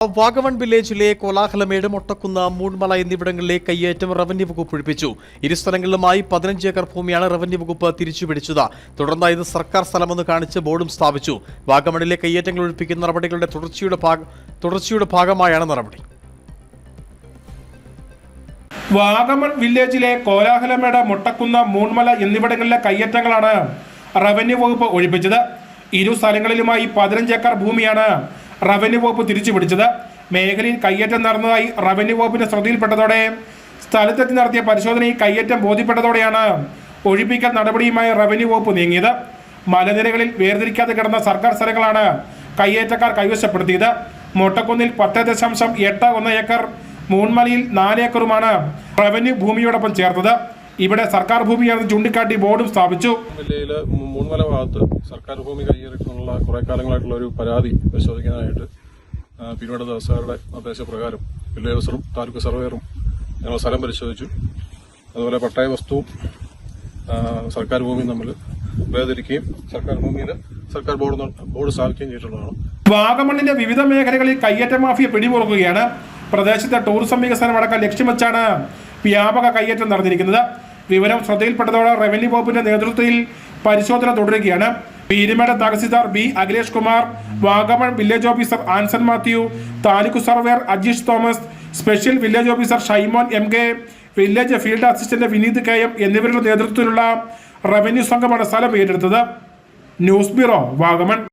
വാഗമൺ വില്ലേജിലെ കോലാഹലമേട് മൊട്ടക്കുന്ന മൂൺമല എന്നിവിടങ്ങളിലെ കയ്യേറ്റം റവന്യൂ വകുപ്പ് ഒഴിപ്പിച്ചു. ഇരു സ്ഥലങ്ങളിലുമായി പതിനഞ്ച് ഏക്കർ ഭൂമിയാണ് റവന്യൂ വകുപ്പ് തിരിച്ചുപിടിച്ചത്. തുടർന്ന് ഇത് സർക്കാർ സ്ഥലമെന്ന് കാണിച്ച് ബോർഡും സ്ഥാപിച്ചു. വാഗമണിലെ കയ്യേറ്റങ്ങൾ ഒഴിപ്പിക്കുന്ന നടപടികളുടെ തുടർച്ചയുടെ തുടർച്ചയുടെ ഭാഗമായാണ് നടപടി. വാഗമൺ വില്ലേജിലെ കോലാഹലമേട് മുട്ടക്കുന്ന മൂൺമല എന്നിവിടങ്ങളിലെ കയ്യേറ്റങ്ങളാണ് റവന്യൂ വകുപ്പ് ഒഴിപ്പിച്ചത്. ഇരു സ്ഥലങ്ങളിലുമായി പതിനഞ്ച് ഏക്കർ ഭൂമിയാണ് റവന്യൂ വകുപ്പ് തിരിച്ചു പിടിച്ചത്. മേഖലയിൽ കയ്യേറ്റം നടന്നതായി റവന്യൂ വകുപ്പിന്റെ ശ്രദ്ധയിൽപ്പെട്ടതോടെ സ്ഥലത്തെത്തി നടത്തിയ പരിശോധനയിൽ കയ്യേറ്റം ബോധ്യപ്പെട്ടതോടെയാണ് ഒഴിപ്പിക്കൽ നടപടിയുമായി റവന്യൂ വകുപ്പ് നീങ്ങിയത്. മലനിരകളിൽ വേർതിരിക്കാതെ കിടന്ന സർക്കാർ സ്ഥലങ്ങളാണ് കയ്യേറ്റക്കാർ കൈവശപ്പെടുത്തിയത്. മൊട്ടക്കുന്നിൽ പത്ത് ദശാംശം എട്ട് ഒന്ന് ഏക്കർ മൂൺമലയിൽ നാല് ഏക്കറുമാണ് റവന്യൂ ഭൂമിയോടൊപ്പം ചേർത്തത്. ഇവിടെ സർക്കാർ ഭൂമിയാണെന്ന് ചൂണ്ടിക്കാട്ടി ബോർഡും സ്ഥാപിച്ചു. ജില്ലയിലെ മൂന്നല ഭാഗത്ത് സർക്കാർ ഭൂമി കൈയേറിയിട്ടുള്ള കുറെ കാലങ്ങളായിട്ടുള്ള ഒരു പരാതി പരിശോധിക്കാനായിട്ട് പിന്നീട് ദിവസങ്ങളുടെ നിർദ്ദേശപ്രകാരം വില്ലേജ് ഓഫീസറും താലൂക്ക് സർവേയറും ഞങ്ങൾ സ്ഥലം പരിശോധിച്ചു. അതുപോലെ പട്ടായ വസ്തുവും സർക്കാർ ഭൂമിയും തമ്മിൽ വേർതിരിക്കുകയും സർക്കാർ ഭൂമിയിൽ സർക്കാർ ബോർഡ് ബോർഡ് സ്ഥാപിക്കുകയും ചെയ്തിട്ടുള്ളതാണ്. വാഗമണ്ണിന്റെ വിവിധ മേഖലകളിൽ കയ്യേറ്റ മാഫിയ പിടിമുറുക്കുകയാണ്. പ്രദേശത്തെ ടൂറിസം വികസനം അടക്കം ലക്ഷ്യം വെച്ചാണ് വ്യാപക കയ്യേറ്റം നടന്നിരിക്കുന്നത്. വിവരം ശ്രദ്ധയിൽപ്പെട്ടതോടെ റവന്യൂ വകുപ്പിന്റെ നേതൃത്വത്തിൽ പരിശോധന തുടരുകയാണ്. Peermade tahsildar B Akhilesh Kumar Vagamon village officer Anson Mathew taluk surveyor Ajeesh Thomas special village officer Shaimon M K village field assistant Vineeth K M എന്നിവരുടെ നേതൃത്വത്തിലുള്ള റവന്യൂ സംഘമാണ് സ്ഥലം ഏറ്റെടുത്തത്. News bureau Vagamon.